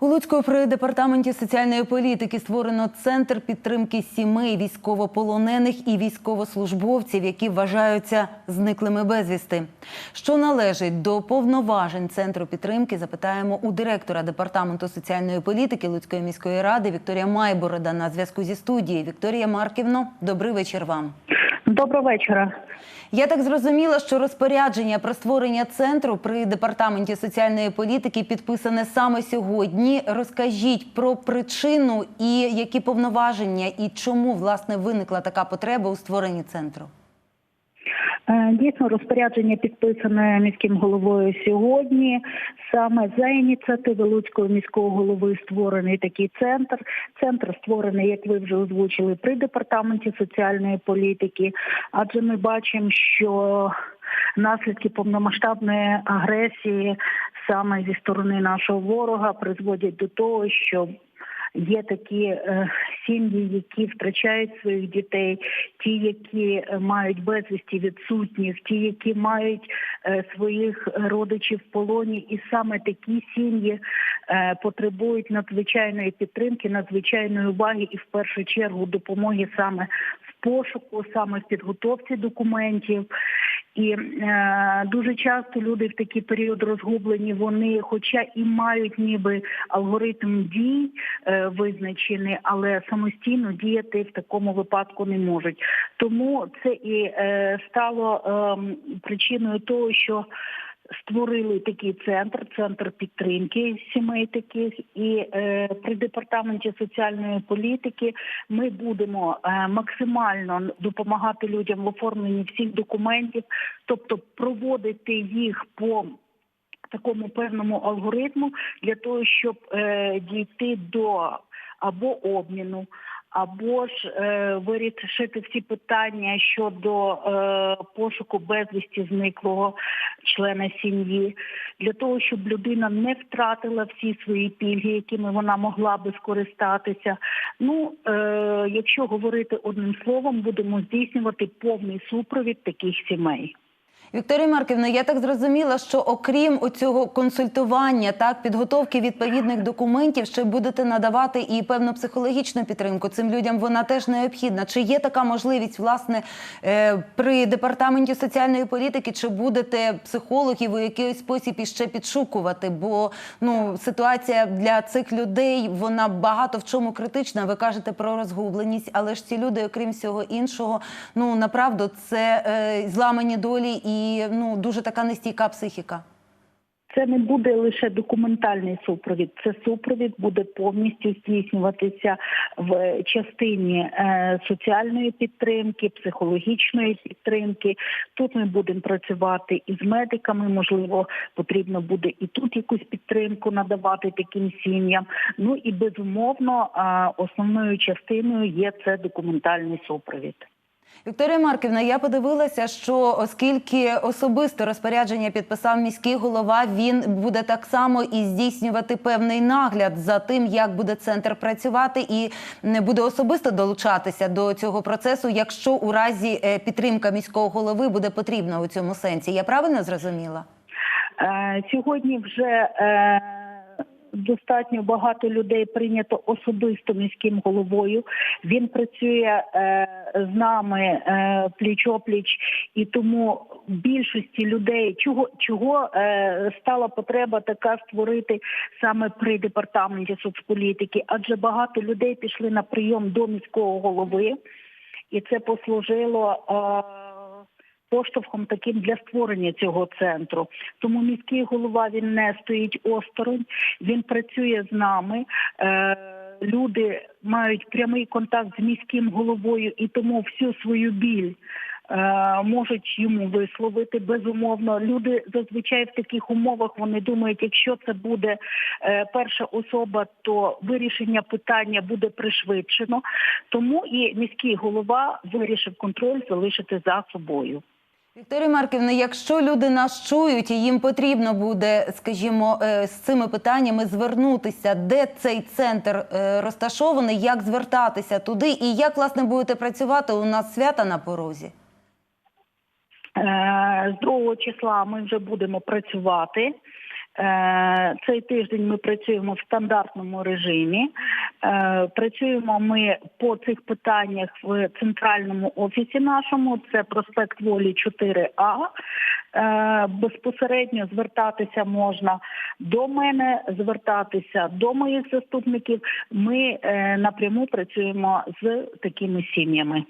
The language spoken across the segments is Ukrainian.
У Луцьку при департаменті соціальної політики створено центр підтримки сімей військовополонених і військовослужбовців, які вважаються зниклими безвісти. Що належить до повноважень центру підтримки, запитаємо у директора департаменту соціальної політики Луцької міської ради Вікторія Майборода на зв'язку зі студією. Вікторія Марківно, добрий вечір вам. Доброго вечора. Я так зрозуміла, що розпорядження про створення центру при департаменті соціальної політики підписане саме сьогодні. Розкажіть про причину і які повноваження, і чому власне виникла така потреба у створенні центру. Е, Дійсно, розпорядження підписане міським головою сьогодні. Саме за ініціативи Луцького міського голови створений такий центр. Центр створений, як ви вже озвучили, при департаменті соціальної політики. Адже ми бачимо, що наслідки повномасштабної агресії саме зі сторони нашого ворога призводять до того, що Є такі е, сім'ї, які втрачають своїх дітей, ті, які е, мають безвісті відсутніх, ті, які мають е, своїх родичів в полоні, і саме такі сім'ї е, потребують надзвичайної підтримки, надзвичайної уваги і в першу чергу допомоги саме в пошуку, саме в підготовці документів. І е, дуже часто люди в такий період розгублені. Вони, хоча і мають ніби алгоритм дій е, визначений, але самостійно діяти в такому випадку не можуть. Тому це і е, стало е, причиною того, що Створили такий центр, центр підтримки сімей таких, і е, при департаменті соціальної політики ми будемо е, максимально допомагати людям в оформленні всіх документів, тобто проводити їх по такому певному алгоритму для того, щоб е, дійти до або обміну. Або ж е, вирішити всі питання щодо е, пошуку безвісті зниклого члена сім'ї, для того, щоб людина не втратила всі свої пільги, якими вона могла би скористатися. Ну, е, якщо говорити одним словом, будемо здійснювати повний супровід таких сімей. Вікторія Марківна, я так зрозуміла, що окрім оцього консультування, так підготовки відповідних документів, ще будете надавати і певну психологічну підтримку цим людям. Вона теж необхідна. Чи є така можливість власне е, при департаменті соціальної політики? Чи будете психологів у якийсь спосіб іще підшукувати? Бо ну ситуація для цих людей вона багато в чому критична. Ви кажете про розгубленість, але ж ці люди, окрім всього іншого, ну направду це е, зламані долі і ну дуже така нестійка психіка. Це не буде лише документальний супровід, це супровід буде повністю здійснюватися в частині е, соціальної підтримки, психологічної підтримки. Тут ми будемо працювати із медиками. Можливо, потрібно буде і тут якусь підтримку надавати таким сім'ям. Ну і безумовно, е, основною частиною є це документальний супровід. Вікторія Марківна, я подивилася, що оскільки особисто розпорядження підписав міський голова, він буде так само і здійснювати певний нагляд за тим, як буде центр працювати, і не буде особисто долучатися до цього процесу, якщо у разі е, підтримка міського голови буде потрібна у цьому сенсі. Я правильно зрозуміла? Е, Сьогодні вже е, достатньо багато людей прийнято особисто міським головою. Він працює е, з нами е, пліч-опліч, і тому більшості людей чого чого е, стала потреба така створити саме при департаменті соцполітики, адже багато людей пішли на прийом до міського голови, і це послужило. Е, поштовхом таким для створення цього центру. Тому міський голова він не стоїть осторонь, він працює з нами. Е, люди мають прямий контакт з міським головою і тому всю свою біль. е, Можуть йому висловити безумовно. Люди зазвичай в таких умовах вони думають, якщо це буде е, перша особа, то вирішення питання буде пришвидшено. Тому і міський голова вирішив контроль залишити за собою. Вікторія Марківна, якщо люди нас чують і їм потрібно буде, скажімо, е, з цими питаннями звернутися, де цей центр е, розташований, як звертатися туди, і як власне будете працювати у нас свята на порозі? Е, З 2 числа ми вже будемо працювати. Е, Цей тиждень ми працюємо в стандартному режимі. Е, Працюємо ми по цих питаннях в центральному офісі нашому. Це проспект Волі 4А. Е, Безпосередньо звертатися можна до мене, звертатися до моїх заступників. Ми напряму працюємо з такими сім'ями.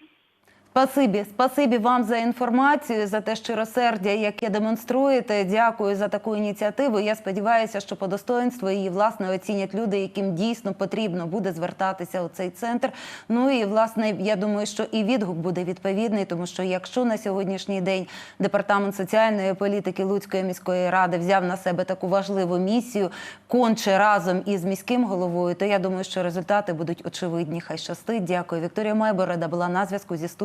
Спасибі, спасибі вам за інформацію, за те щиросердя, яке демонструєте. Дякую за таку ініціативу. Я сподіваюся, що по достоинству її власне оцінять люди, яким дійсно потрібно буде звертатися у цей центр. Ну і власне я думаю, що і відгук буде відповідний, тому що якщо на сьогоднішній день департамент соціальної політики Луцької міської ради взяв на себе таку важливу місію, конче разом із міським головою, то я думаю, що результати будуть очевидні. Хай щастить. Дякую. Вікторія Майборода була на зв'язку зі студією.